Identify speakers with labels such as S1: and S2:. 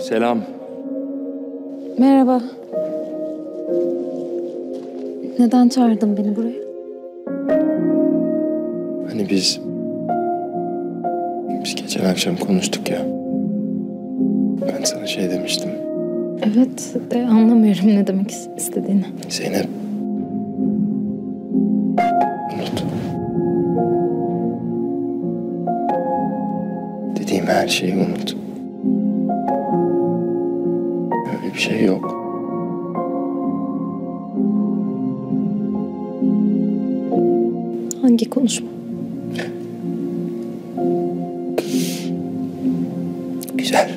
S1: Selam.
S2: Merhaba. Neden çağırdın beni buraya?
S1: Hani biz... Biz geçen akşam konuştuk ya. Ben sana şey demiştim.
S2: Evet de anlamıyorum ne demek istediğini.
S1: Zeynep. Unut. Dediğim her şeyi unut. Öyle bir şey yok.
S2: Hangi konuşma?
S1: Güzel.